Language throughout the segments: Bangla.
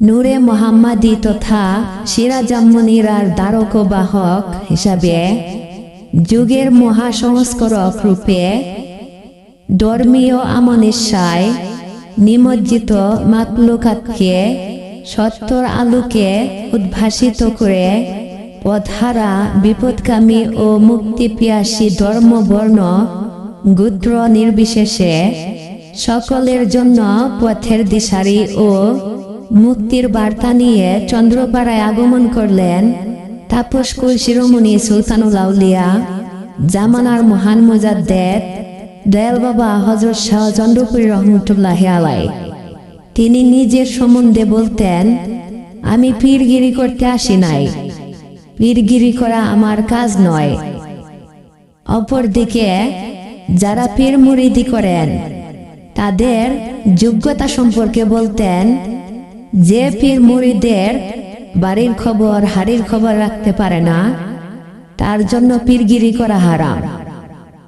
নূরে মোহাম্মদী তথা সিরাজাম্মনিরার দ্বারক বাহক হিসাবে যুগের মহাসংস্করক রূপে ধর্মীয় আমনিশায় নিমজ্জিত মাতলুকাতকে সত্তর আলোকে উদ্ভাসিত করে পথহারা বিপদকামী ও মুক্তিপিয়াসী ধর্মবর্ণ গোত্র নির্বিশেষে সকলের জন্য পথের দিশারি ও মুক্তির বার্তা নিয়ে চন্দ্রপাড়ায় আগমন করলেন তাপসকুল শিরোমণি সুলতানুল জামানার মহান মুজাদ্দেদ দয়াল বাবা হজরত শাহ চন্দ্রপুর রহমতুল্লাহ আলাই তিনি নিজের সম্বন্ধে বলতেন, আমি পীরগিরি করতে আসি নাই। পীরগিরি করা আমার কাজ নয়। অপরদিকে, যারা পীর মুরিদি করেন, তাদের যোগ্যতা সম্পর্কে বলতেন যে পীর মুরিদের বাড়ির খবর, হাড়ির খবর রাখতে পারে না। তার জন্য পীরগিরি করা হারাম।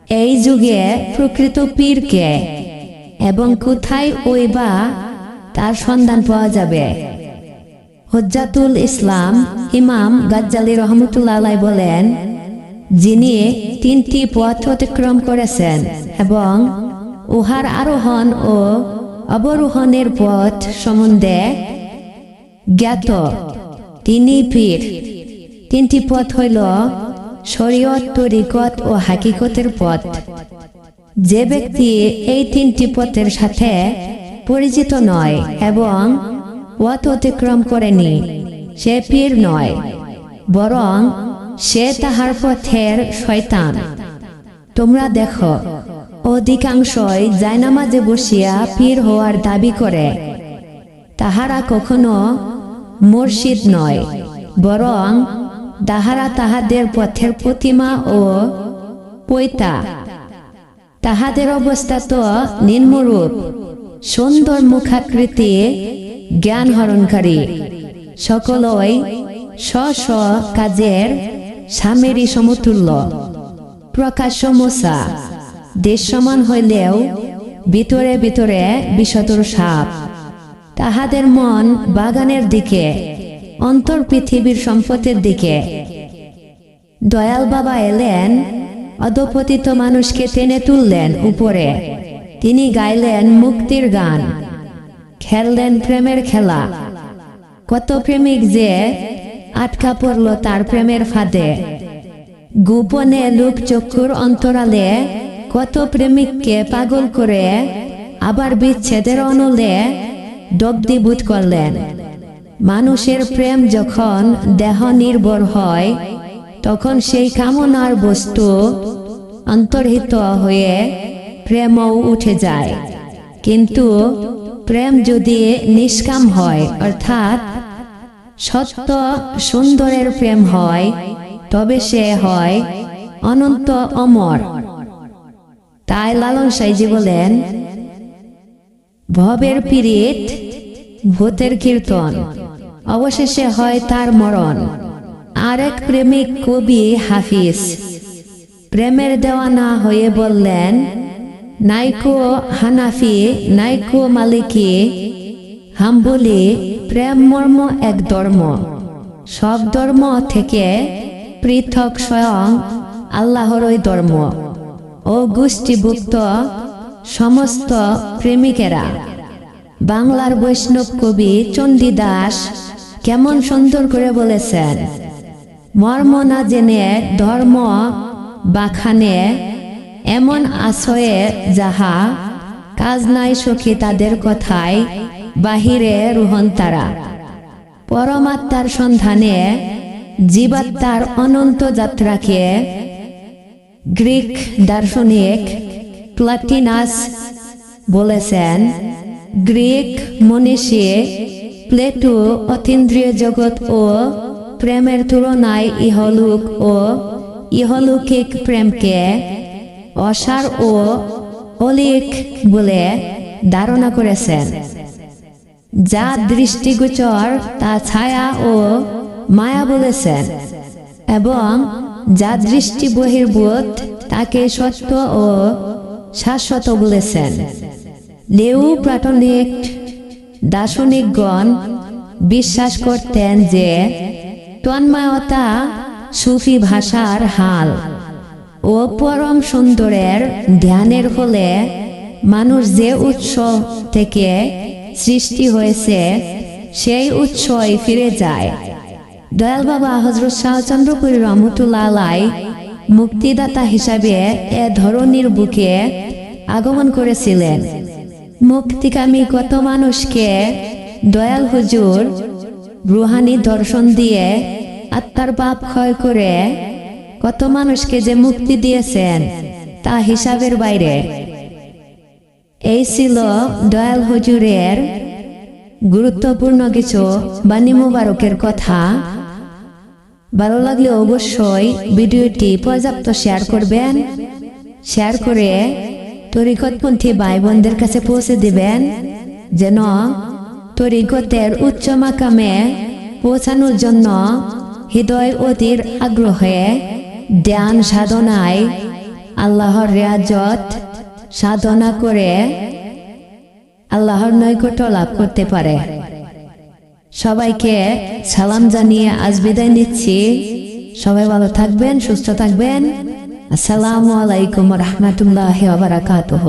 এই যুগে প্রকৃত পীরকে এবং কোথায় ওই বা তার সন্ধান পাওয়া যাবে? হজ্জাতুল ইসলাম ইমাম গাজ্জালি রহমতুল্লাহ বলেন, যিনি তিনটি পথ অতিক্রম করেছেন এবং উহার আরোহণ ও অবরোহণের পথ সম্বন্ধে জ্ঞাত তিনি পীর। তিনটি পথ হইল শরীয়ত, তরিকত ও হাকিকতের পথ। যে ব্যক্তি এই তিনটি পথের সাথে পরিচিত নয় এবং পথ অতিক্রম করেনি, সে পীর নয়, বরং সে তাহার পথের শয়তান। তোমরা দেখো অধিকাংশই জায়নামাজে বসিয়া পীর হওয়ার দাবি করে। তাহারা কখনো মুর্শিদ নয়, বরং তাহারা তাহাদের পথের প্রতিমা ও পৈতা। তাহাদের অবস্থা তো নিম্নরূপ, সুন্দর মুখাকৃতি, জ্ঞান হরণকারী। সকলই স্ব স্ব কাজের স্বামীরই সমতুল্য। প্রকাশ্য মশা দেশ সমান হইলেও ভিতরে ভিতরে বিষতর সাপ। তাহাদের মন বাগানের দিকে, অন্তর পৃথিবীর সম্পদের দিকে। দয়াল বাবা এলেন, অধপতিত মানুষকে টেনে তুললেন উপরে। তিনি গাইলেন মুক্তির গান। খেললেন প্রেমের খেলা। কত প্রেমিক যে আটকা পড়ল তার প্রেমের ফাঁদে। গোপনে লোক চক্ষুর অন্তরালে কত প্রেমিককে পাগল করে আবার বিচ্ছেদের অনলে দগ্ধীভূত করলেন। মানুষের প্রেম যখন দেহ নির্ভর হয়, তখন সেই কামনার বস্তু অন্তর্হিত হয়ে প্রেমও উঠে যায়। কিন্তু প্রেম যদি নিষ্কাম হয়, অর্থাৎ সত্য সুন্দরের প্রেম হয়, তবে সে হয় অনন্ত অমর। তাই লালন সাইজি বলেন, ভবের পীড়িত ভূতের কীর্তন। অবশেষে হয় তার মরণ। আরেক প্রেমিক কবি হাফিজ। প্রেমের দেওয়ানা হয়ে বললেন, নাইকো হানাফি, নাইকো মালিকি হাম্বলি প্রেম মর্ম এক ধর্ম। সব ধর্ম থেকে পৃথক স্বয়ং আল্লাহরই ধর্ম। ও গোষ্ঠীভুক্ত সমস্ত প্রেমিকেরা। বাংলার বৈষ্ণব কবি চণ্ডীদাস কেমন সুন্দর করে বলেছেন, মর্ম না জেনে ধর্ম বাখানে এমন আশ্রয়ে যাহা কাজ নাই সখী তাদের কথায় বাহিরে রোহন তারা। পরমাত্মার সন্ধানে জীবাত্মার অনন্ত যাত্রাকে গ্রিক দার্শনিক প্লাটিনাস বলেছেন, গ্রিক মনীষী প্লেটো অতীন্দ্রিয় জগৎ ও প্রেমের তুলনায় ইহলুক ও ইহলৌকিক প্রেমকে অসার ও অলিক বলে ধারণা করেছেন, যা দৃষ্টিগোচর, তা ছায়া ও মায়া বলেছেন এবং যা দৃষ্টি বহির্ভূত তাকে সত্য ও শাশ্বত বলেছেন। লেউ প্রাটনিক দার্শনিকগণ বিশ্বাস করতেন যে, তন্ময়তা সুফি ভাষার হাল ও পরম সুন্দরের ধ্যানের ফলে মানুষ যে উৎস থেকে সৃষ্টি হয়েছে, সেই উৎসই ফিরে যায়। দয়াল বাবা হজরত শাহচন্দ্রপুরী রহমতুল্লাহ মুক্তিদাতা হিসাবে এ ধরনের বুকে আগমন করেছিলেন। মুক্তিকামী কত মানুষকে দয়াল হুজুর রুহানি দর্শন দিয়ে আত্মার পাপ ক্ষয় করে কত মানুষকে যে মুক্তি দিয়েছেন তা হিসাবের বাইরে। এই ছিল দয়াল হুজুরের গুরুত্বপূর্ণ কিছু বাণী মুবারকের কথা। ভালো লাগলে অবশ্যই ভিডিওটি পর্যাপ্ত শেয়ার করবেন। শেয়ার করে তরিকতপন্থী ভাই বোনদের কাছে পৌঁছে দিবেন, যেন তরিকতের উচ্চ মাকামে পৌঁছানোর জন্য হৃদয় অতির আগ্রহে, ধ্যান সাধনায় আল্লাহর রেয়াজত সাধনা করে আল্লাহর নৈকট্য লাভ করতে পারে। সবাইকে সালাম জানিয়ে আজ বিদায় নিচ্ছি। সবাই ভালো থাকবেন, সুস্থ থাকবেন। আসসালামু আলাইকুম রহমতুল্লাহ বারাকাতুহ।